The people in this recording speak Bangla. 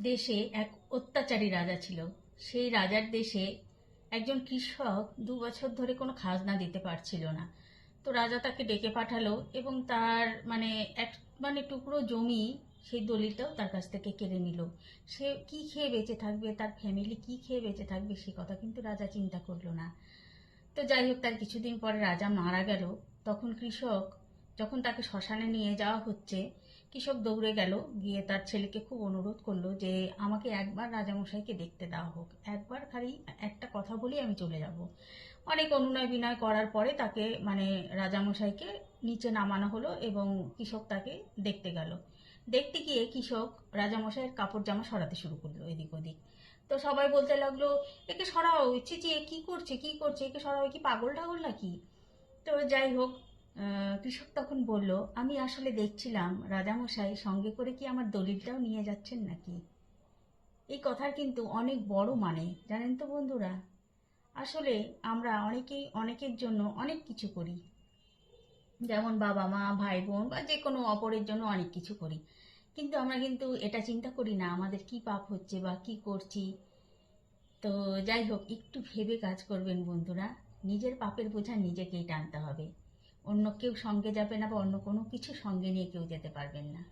দেশে এক অত্যাচারী রাজা ছিল। সেই রাজার দেশে একজন কৃষক দু বছর ধরে কোনো খাজনা দিতে পারছিল না। তো রাজা তাকে ডেকে পাঠালো এবং তার মানে এক মানে টুকরো জমি সেই দলিলটাও তার কাছ থেকে কেড়ে নিল। সে কি খেয়ে বেঁচে থাকবে, তার ফ্যামিলি কি খেয়ে বেঁচে থাকবে সে কথা কিন্তু রাজা চিন্তা করল না। তো যাই হোক, তার কিছুদিন পরে রাজা মারা গেল। তখন কৃষক যখন তাকে শ্মশানে নিয়ে যাওয়া হচ্ছে কৃষক দৌড়ে গেল, গিয়ে তার ছেলেকে খুব অনুরোধ করল যে আমাকে একবার রাজামশাইকে দেখতে দেওয়া হোক। একবার খালি একটা কথা বলেই আমি চলে যাব। অনেক অনুনয় বিনয় করার পরে তাকে মানে রাজামশাইকে নিচে নামানো হলো এবং কৃষক তাকে দেখতে গেল। দেখতে গিয়ে কৃষক রাজামশাইয়ের কাপড় জামা সরাতে শুরু করল এদিক ওদিক। তো সবাই বলতে লাগল, একে সরাও চিচি এ কি করছে কি করছে? একে সরাও কি পাগল টাগল নাকি? তো যাই হোক কৃষক তখন বলল, আমি আসলে দেখছিলাম রাজামশাই সঙ্গে করে কি আমার দলিলটাও নিয়ে যাচ্ছেন নাকি? এই কথার কিন্তু অনেক বড় মানে জানেন তো বন্ধুরা। আসলে আমরা অনেকেই অনেকের জন্য অনেক কিছু করি। যেমন বাবা মা, ভাই বোন বা যে কোনো অপরের জন্য অনেক কিছু করি। কিন্তু আমরা কিন্তু এটা চিন্তা করি না, আমাদের কি পাপ হচ্ছে বা কি করছি। তো যাই হোক, একটু ভেবে কাজ করবেন বন্ধুরা। নিজের পাপের বোঝা নিজেকেই টানতে হবে। অন্য কেউ সঙ্গে যাবে না বা অন্য কোনো কিছু সঙ্গে নিয়ে কেউ যেতে পারবেন না।